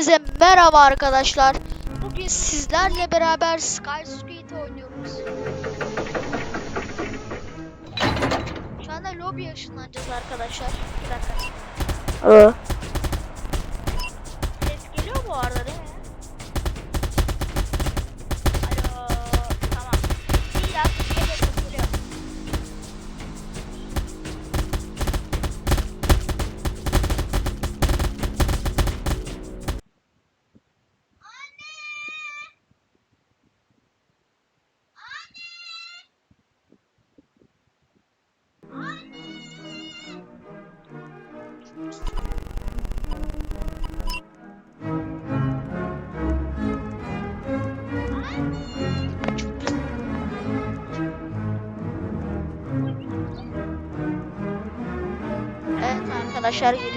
Hepinize merhaba arkadaşlar. Bugün sizlerle beraber Sky Squid oynuyoruz. Şu anda lobiye ışınlanacağız arkadaşlar. Bir dakika. Aa, Evet arkadaşlar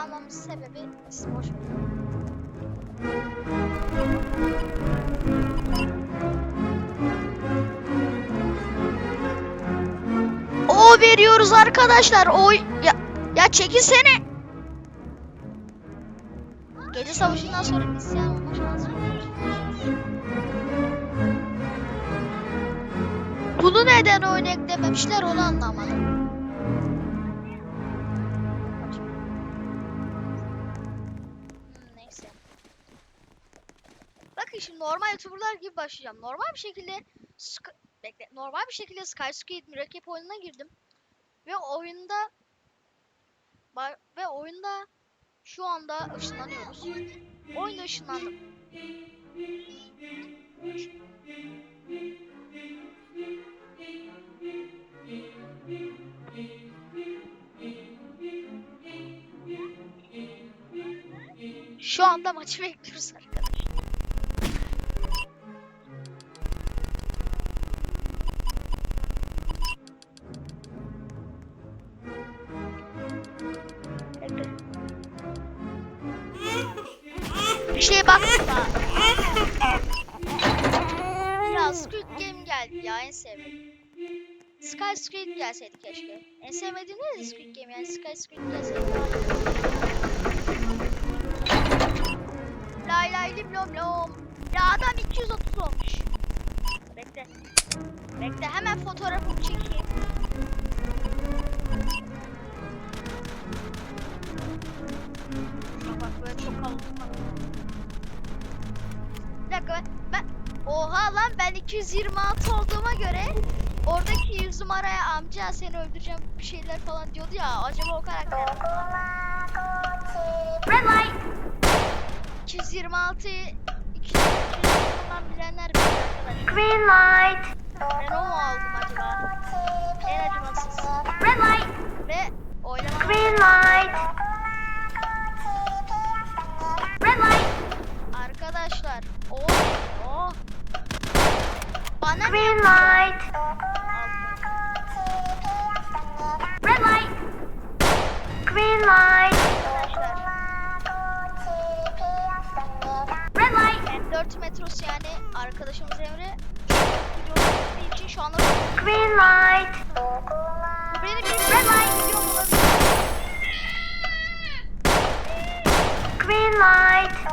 kalmamın sebebi ver. O veriyoruz arkadaşlar. O ya, ya çekilsene. Gece savaşından sonra isyan olma şansı var. Bunu neden oyuna eklememişler onu anlamadım. Normal youtuberlar gibi başlayacağım. Normal bir şekilde bekle normal bir şekilde Sky Squid mürekkep oyununa girdim. Ve oyunda ve oyunda şu anda ışınlanıyoruz. Oyunda ışınlandım. Şu anda maçı bekliyoruz. Da. Ya Squid Game geldi ya en sevmediğim. Sky Squid gelseydi keşke. En sevmediğim ne de Squid Game yani Sky Squid gelseydi. Lay lay lim lom lom. Ya adam 230 olmuş. Bekle. Bekle hemen fotoğrafımı çekeyim. Bak bak böyle çok havalı. Oha lan ben 226 olduğuma göre oradaki 100 numaraya amca seni öldüreceğim bir şeyler falan diyordu ya acaba o karakter? Red light. 226 226 falan bilenler bilir green light. Ben o mu aldım acaba? En acımasız. Red light. Ve oynamam Green light. Bana Green light. Red light. Green light. Red light. 4 metros yani arkadaşımız Emre çok için şu anda Green light. Red light. Green light.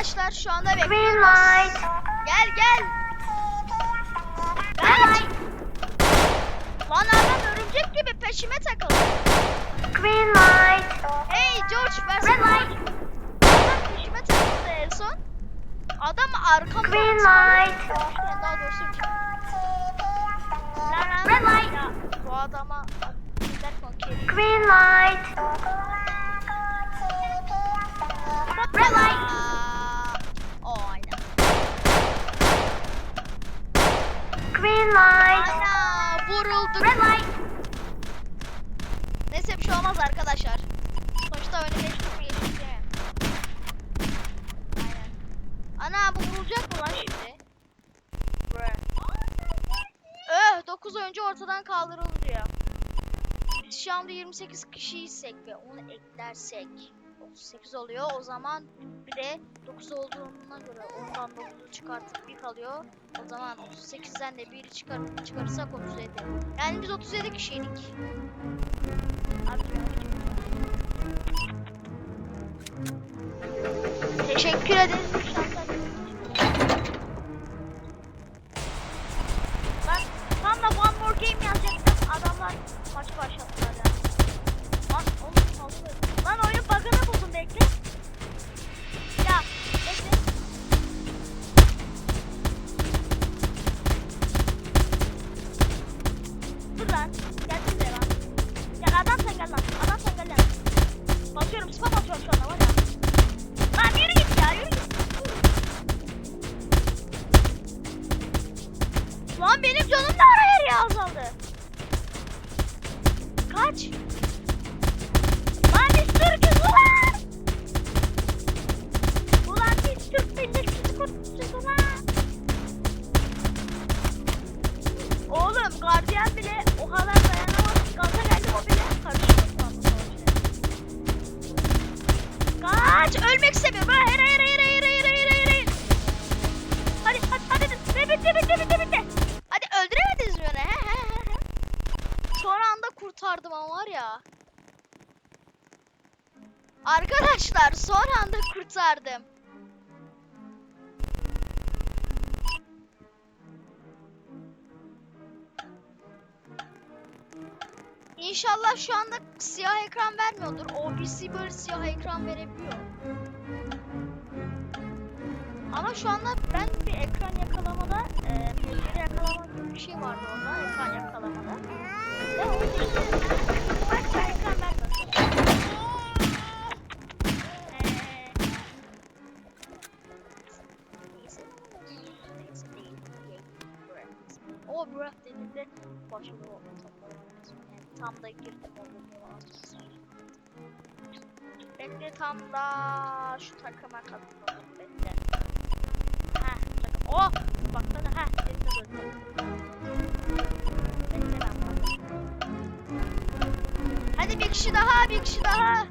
Arkadaşlar şu anda bekliyoruz. light. Gel gel. Red Kaç. Lan adam örümcek gibi peşime takıldı. Green light. Hey George Red versene. light. Adam peşime takıldı en son. Adam arkamda. Green light. Yani daha doğrusu Red light. Bu adama. Green light. 28 kişiysek ve onu eklersek 38 oluyor. O zaman bir de 9 olduğuna göre ondan 9'u çıkartıp bir kalıyor. O zaman 38'den de 1'i çıkar çıkarırsak 37. Yani biz 37 kişiydik. Teşekkür ederiz. İnşallah şu anda siyah ekran vermiyordur. OBC böyle siyah ekran verebiliyor. Ama şu anda ben bir ekran yakalamada, e, pencere yakalama gibi bir şey vardı orada, ekran yakalamada. Ve o Da şu takıma katılmadım. Bekle. Ha, takım. Oh! Baksana. Bekle ben. Hadi bir kişi daha, bir kişi daha.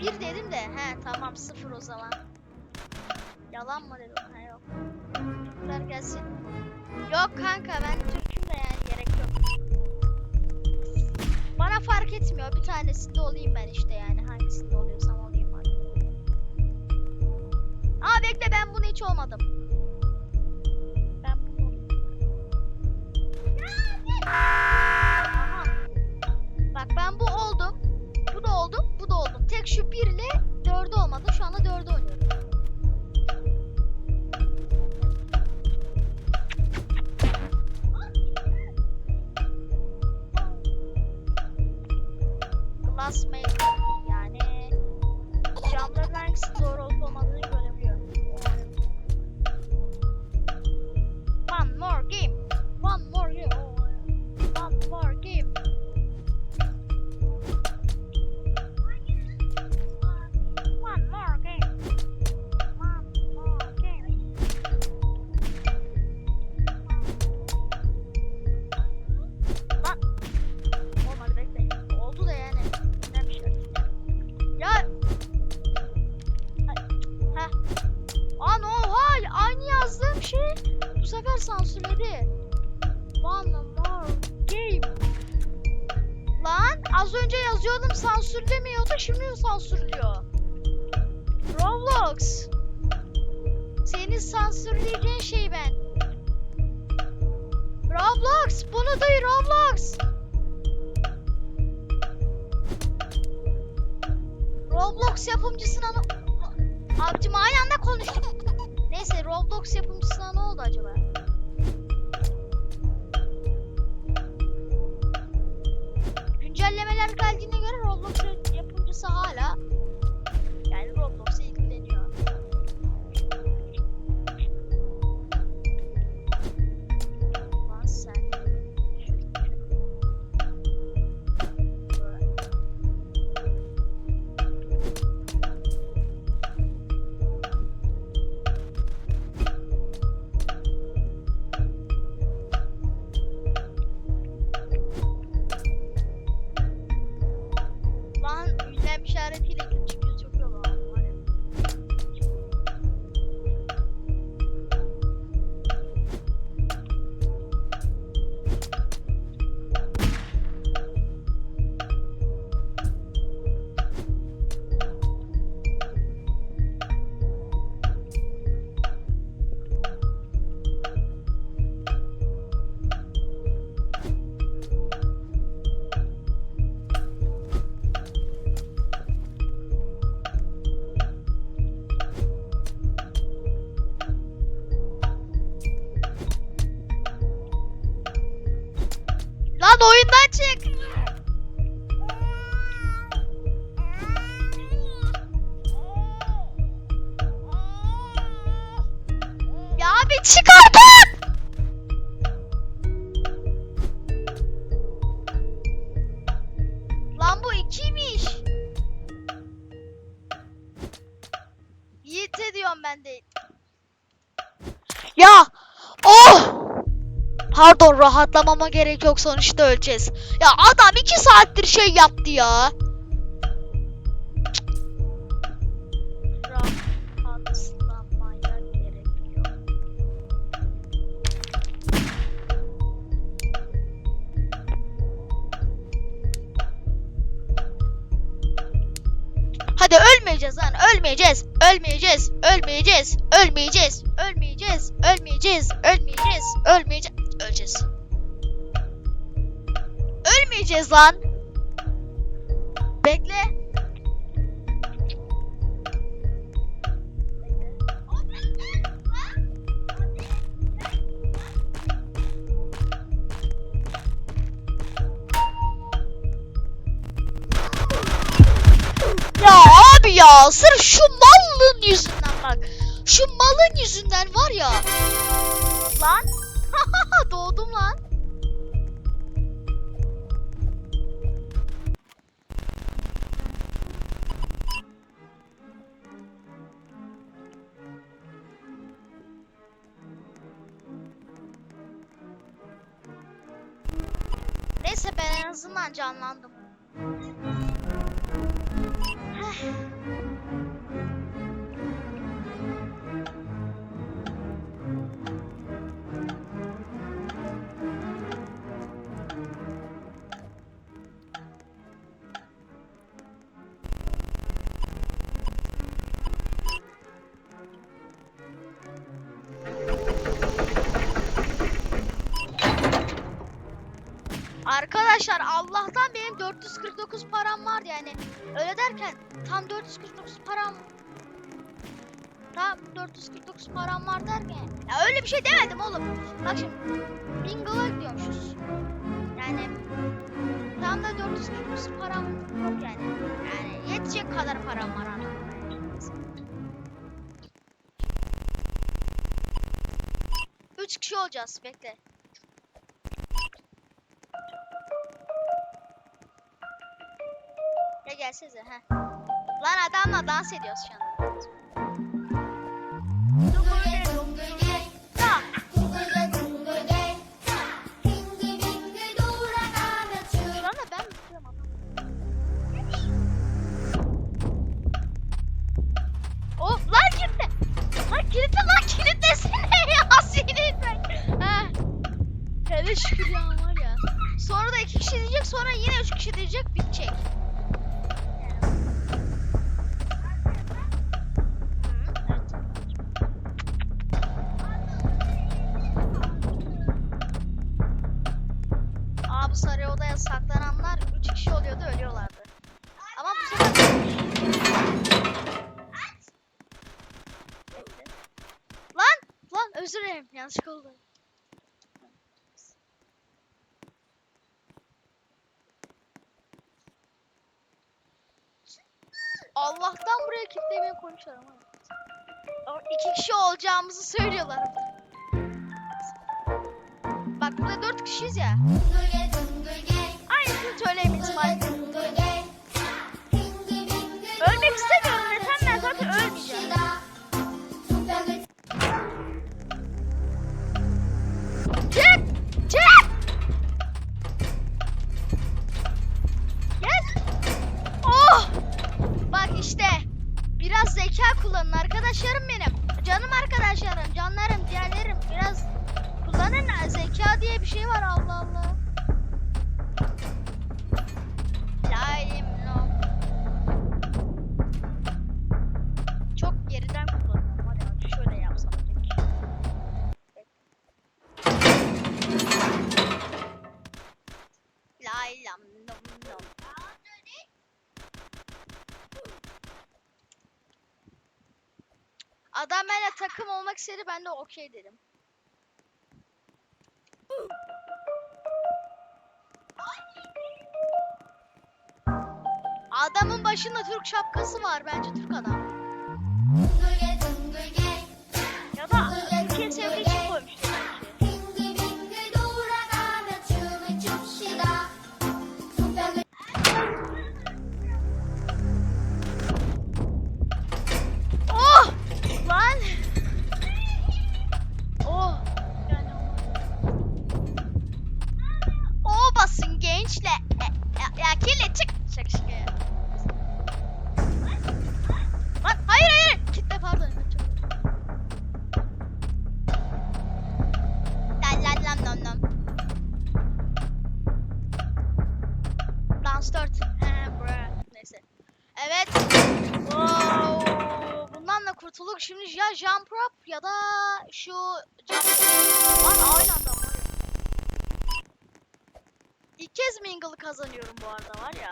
Bir dedim de, he tamam sıfır o zaman. Yalan mı dedim? Ha yok. Türkler gelsin. Yok kanka ben Türk'üm Bana fark etmiyor. Bir tanesinde olayım ben işte yani. Hangisinde oluyorsam olayım hadi. Aa bekle ben bunu hiç olmadım. Ben bunu. Aha. Bak ben bu oldum. Bu da oldum. Bu da oldum. Tek şu 1 ile 4'ü olmadı. Şu anda 4'ü oynuyorum. Hangisi doğru olup olmadığını Roblox. Seni sansürleyeceğin şey ben. Roblox bunu duy Roblox. Roblox yapımcısına ne... Abicim aynı anda konuştuk. Neyse Roblox yapımcısına ne oldu acaba? Güncellemeler geldiğine göre Roblox yapımcısı hala Gerçek. Rahatlamama gerek yok sonuçta öleceğiz. Ya adam iki saattir şey yaptı ya. Hadi ölmeyeceğiz lan ölmeyeceğiz ölmeyeceğiz ölmeyeceğiz ölmeyeceğiz ölmeyeceğiz ölmeyeceğiz ölmeyeceğiz ölmeyeceğiz öleceğiz ölmeyeceğiz lan bekle Ya abi ya sırf şu malın yüzünden bak. Şu malın yüzünden var ya. Lan. Arkadaşlar Allah'tan benim 449 param vardı yani. Öyle derken tam 449 param tam 449 param var derken ya öyle bir şey demedim oğlum. Bak şimdi bingo'ya gidiyormuşuz. Yani tam da 449 param yok yani. Yani yetecek kadar param var artık. Üç kişi olacağız bekle. Gelsenize ha. Lan adamla dans ediyoruz şu an. Allah'tan buraya kimse beni konuşar. İki kişi olacağımızı söylüyorlar. Bak burada dört kişiyiz ya. Aynısını söyleyemeyiz maalesef. İstedi ben de okey dedim. Adamın başında Türk şapkası var bence Türk adam. İlk kez mingle kazanıyorum bu arada var ya.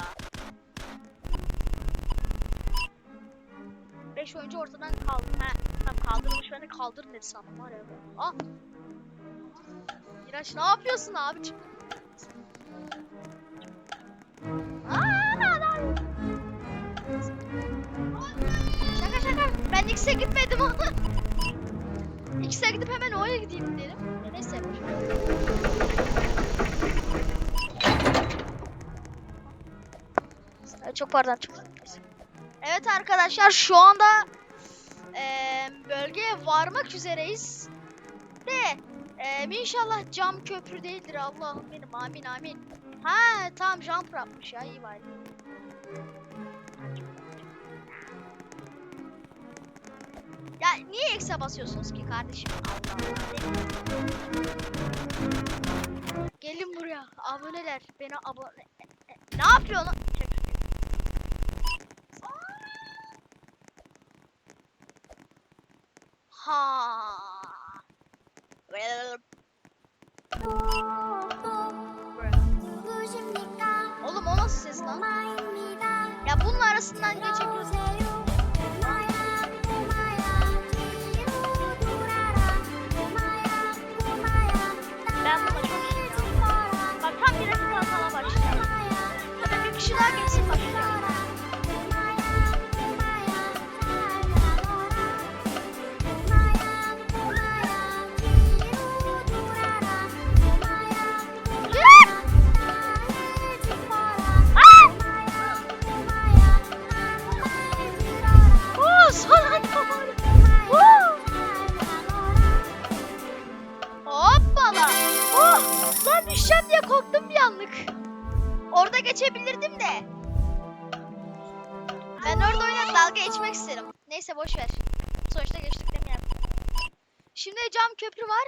5 oyuncu ortadan kaldı. He, tamam kaldırmış beni kaldırın dedi sandım var ya. Ah. Miraç ne yapıyorsun lan. Şaka şaka. Ben X'e gitmedim. X'e gidip hemen O'ya gideyim dedim. Ya neyse Çok pardon çok. Evet arkadaşlar şu anda eee, bölgeye varmak üzereyiz. De eee, inşallah cam köprü değildir Allah'ım benim amin amin. Ha tamam jump yapmış ya iyi bari. Ya niye X'e basıyorsunuz ki kardeşim? Allah. Gelin buraya aboneler. Beni abone... Ne yapıyor lan? Ha. Oğlum o nasıl ses lan? Ya bunun arasından geçebiliyorsun. Ben buna çok iyi. Bak tam bir dakika kala başlayacağım. Tabii bir kişi daha geçecek.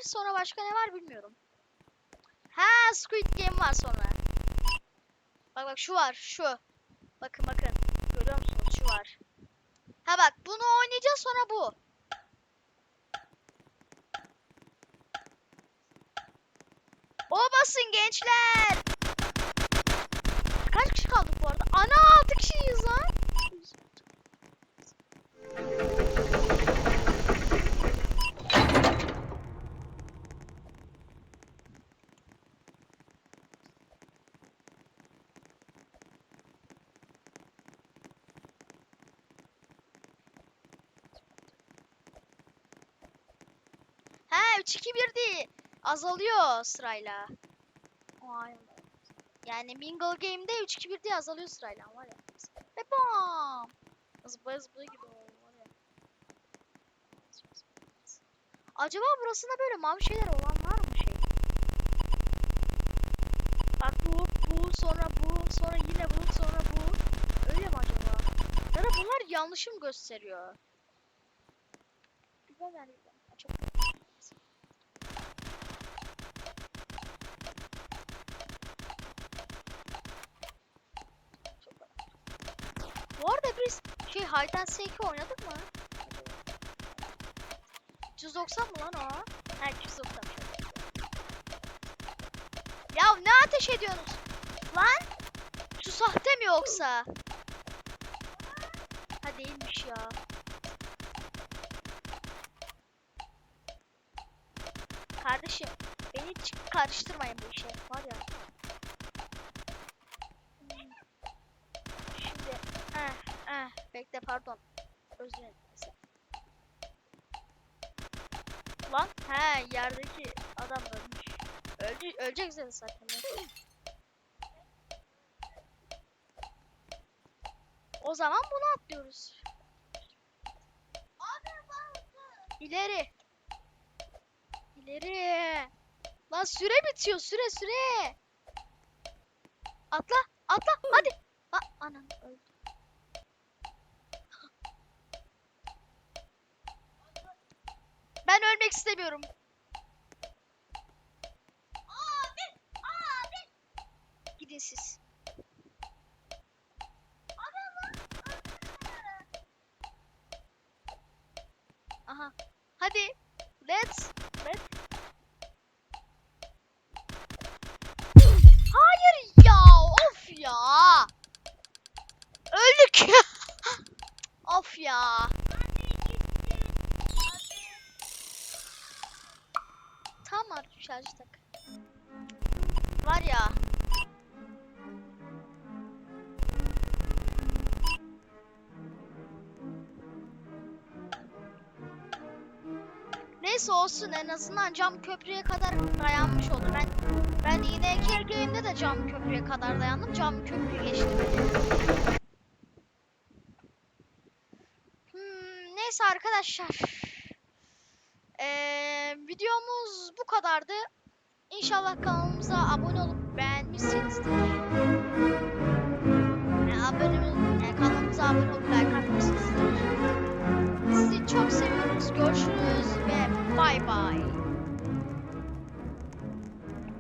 Sonra başka ne var bilmiyorum. Ha Squid Game var sonra. Bak bak şu var şu. Bakın bakın. Görüyor musunuz şu var. Ha bak bunu oynayacağız sonra bu. O basın gençler. Kaç kişi kaldık bu arada? Ana 6 kişiyiz lan. He 3 2 1 değil. Azalıyor sırayla. Allah. Yani Mingle Game'de 3 2 1 diye azalıyor sırayla var ya. Ve bam. Zıplaya zıplaya gidiyor var ya. Acaba burasında böyle mavi şeyler olan var mı şey? Bak bu, bu, sonra bu, sonra yine bu, sonra bu. Öyle mi acaba? Ya da bunlar yanlışım gösteriyor. Güzel yani. Çok Bu arada biz şey Hide and Seek'i oynadık mı? 390 mı lan o? Ha 390. Ya ne ateş ediyorsunuz? Lan! Şu sahte mi yoksa? Ha değilmiş ya. Kardeşim beni hiç karıştırmayın bu işe. Var ya. Hmm. Şimdi eh bekle pardon. Özür dilerim. Lan he yerdeki adam ölmüş. Öldü, ölecek zaten. O zaman bunu atlıyoruz. İleri. İleri. Lan süre bitiyor süre süre. Atla atla hadi. Ha, anam öldü. Ben ölmek istemiyorum. Neyse olsun en azından cam köprüye kadar dayanmış oldu. Ben ben yine Game'de de cam köprüye kadar dayandım. Cam köprüyü geçtim. Hmm, neyse arkadaşlar. Ee, videomuz bu kadardı. İnşallah kanalımıza abone olup beğenmişsinizdir. Yani abone, yani kanalımıza abone olup like atmışsınızdır. Sizi çok seviyoruz. Görüşürüz ve bay bay.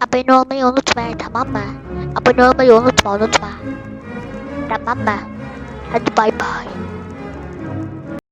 Abone olmayı unutma tamam mı? Abone olmayı unutma unutma. Tamam mı? Hadi bay bay.